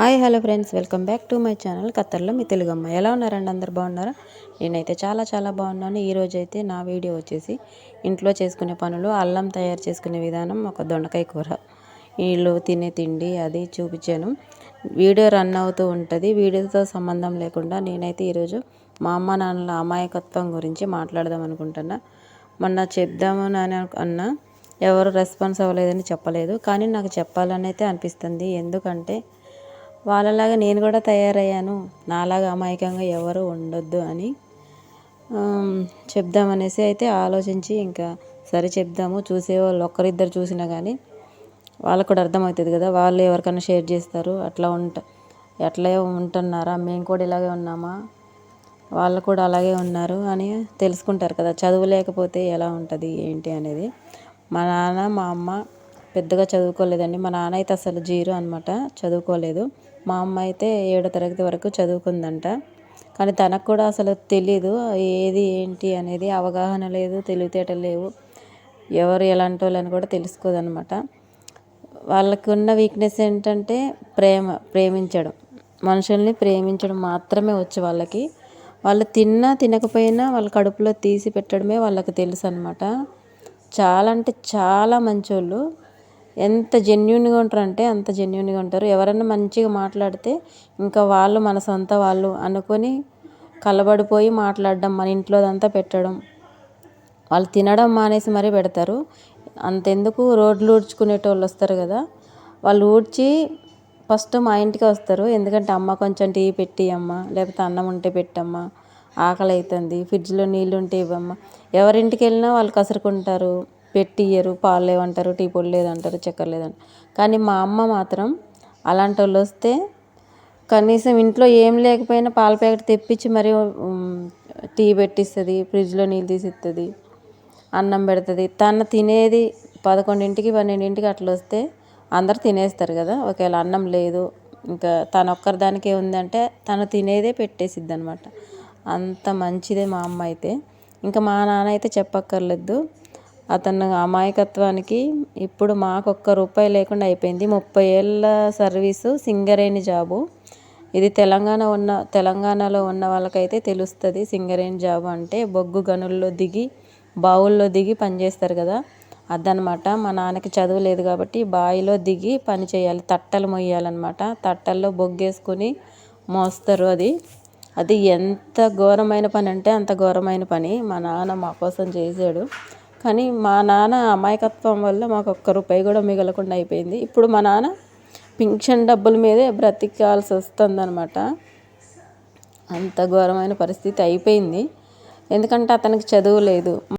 Hi hello friends. Welcome back to my channel ఖత్తర్లో మీ తెలుగమ్మ ఎలా ఉన్నారండి అందరు? బాగున్నారా? నేనైతే చాలా చాలా బాగున్నాను. ఈరోజు అయితే నా వీడియో వచ్చేసి ఇంట్లో చేసుకునే పనులు అల్లం తయారు చేసుకునే విధానం ఒక దొండకాయ కూర. వీళ్ళు తినే తిండి అది చూపించాను. వీడియో రన్ అవుతూ ఉంటుంది. వీడియోతో సంబంధం లేకుండా నేనైతే ఈరోజు మా అమ్మ నాన్నల అమాయకత్వం గురించి మాట్లాడదాం అనుకుంటున్నా. మొన్న చెప్దామని అన్న ఎవరు రెస్పాన్స్ అవ్వలేదని చెప్పలేదు. కానీ నాకు చెప్పాలని అయితే అనిపిస్తుంది. ఎందుకంటే వాళ్ళలాగా నేను కూడా తయారయ్యాను. నాలాగా అమాయకంగా ఎవరు ఉండొద్దు అని చెప్దామనేసి అయితే ఆలోచించి ఇంకా సరే చెప్దాము. చూసేవాళ్ళు ఒక్కరిద్దరు చూసినా కానీ వాళ్ళకు కూడా అర్థమవుతుంది కదా వాళ్ళు ఎవరికైనా షేర్ చేస్తారు. అట్లా ఉంట ఎట్లా ఉంటున్నారా? మేము కూడా ఇలాగే ఉన్నామా? వాళ్ళు కూడా అలాగే ఉన్నారు అని తెలుసుకుంటారు కదా చదువు లేకపోతే ఎలా ఉంటుంది ఏంటి అనేది. మా నాన్న మా అమ్మ పెద్దగా చదువుకోలేదండి. మా నాన్న అయితే అసలు జీరో అనమాట చదువుకోలేదు. మా అమ్మ అయితే ఏడో తరగతి వరకు చదువుకుందంట. కానీ తనకు కూడా అసలు తెలీదు. ఏది ఏంటి అనేది అవగాహన లేదు తెలివితేటలు లేవు. ఎవరు ఎలాంటి వాళ్ళని కూడా తెలుసుకోదనమాట వాళ్ళకున్న వీక్నెస్ ఏంటంటే ప్రేమ ప్రేమించడం. మనుషుల్ని ప్రేమించడం మాత్రమే వచ్చు వాళ్ళకి. వాళ్ళు తిన్నా తినకపోయినా వాళ్ళ కడుపులో తీసి పెట్టడమే వాళ్ళకి తెలుసు అనమాట చాలా అంటే చాలా మంచోళ్ళు. ఎంత జెన్యున్గా ఉంటారంటే అంత జెన్యున్గా ఉంటారు. ఎవరైనా మంచిగా మాట్లాడితే ఇంకా వాళ్ళు మన సొంత వాళ్ళు అనుకొని కలబడిపోయి మాట్లాడడం మన ఇంట్లోదంతా పెట్టడం వాళ్ళు తినడం మానేసి మరీ పెడతారు. అంతెందుకు? రోడ్లు ఊడ్చుకునేటోళ్ళు వస్తారు కదా. వాళ్ళు ఊడ్చి ఫస్ట్ మా ఇంటికి వస్తారు. ఎందుకంటే అమ్మ కొంచెం టీ పెట్టి అమ్మ లేకపోతే అన్నం ఉంటే పెట్టమ్మా ఆకలి అవుతుంది ఫ్రిడ్జ్లో నీళ్ళు ఉంటే ఇవ్వమ్మ. ఎవరింటికి వెళ్ళినా వాళ్ళు కసురుకుంటారు. పెట్టి ఇయ్యరు పాలు లేవంటారు టీ పొడి లేదంటారు చక్కెర లేదంటారు. కానీ మా అమ్మ మాత్రం అలాంటి వాళ్ళు వస్తే కనీసం ఇంట్లో ఏం లేకపోయినా పాల ప్యాకెట్ తెప్పించి మరి టీ పెట్టిస్తుంది ఫ్రిడ్జ్లో నీళ్ళు తీసిస్తుంది అన్నం పెడుతుంది. తను తినేది పదకొండింటికి పన్నెండింటికి అట్లా వస్తే అందరు తినేస్తారు కదా. ఒకవేళ అన్నం లేదు ఇంకా తన ఒక్కరి దానికే ఉందంటే తను తినేదే పెట్టేసిద్ది అనమాట అంత మంచిదే మా అమ్మ అయితే. ఇంకా మా నాన్న అయితే చెప్పక్కర్లేదు. అతను అమాయకత్వానికి ఇప్పుడు మాకు ఒక్క రూపాయి లేకుండా అయిపోయింది. ముప్పై ఏళ్ళ సర్వీసు సింగరేణి జాబు. ఇది తెలంగాణ ఉన్న తెలంగాణలో ఉన్న వాళ్ళకైతే తెలుస్తుంది సింగరేణి జాబు అంటే బొగ్గు గనుల్లో దిగి బావుల్లో దిగి పనిచేస్తారు కదా. అదనమాట మా నాన్నకి చదువు లేదు కాబట్టి బావిలో దిగి పని చేయాలి. తట్టలు మొయ్యాలన్నమాట. తట్టల్లో బొగ్గేసుకొని మోస్తారు అది. అది ఎంత ఘోరమైన పని అంటే అంత ఘోరమైన పని. మా నాన్న మా కోసం చేశాడు. కానీ మా నాన్న అమాయకత్వం వల్ల మాకు ఒక్క రూపాయి కూడా మిగలకుండా అయిపోయింది. ఇప్పుడు మా నాన్న పింఛన్ డబ్బుల మీదే బ్రతికాల్సి వస్తుందన్నమాట. అంత ఘోరమైన పరిస్థితి అయిపోయింది. ఎందుకంటే అతనికి చదువు లేదు.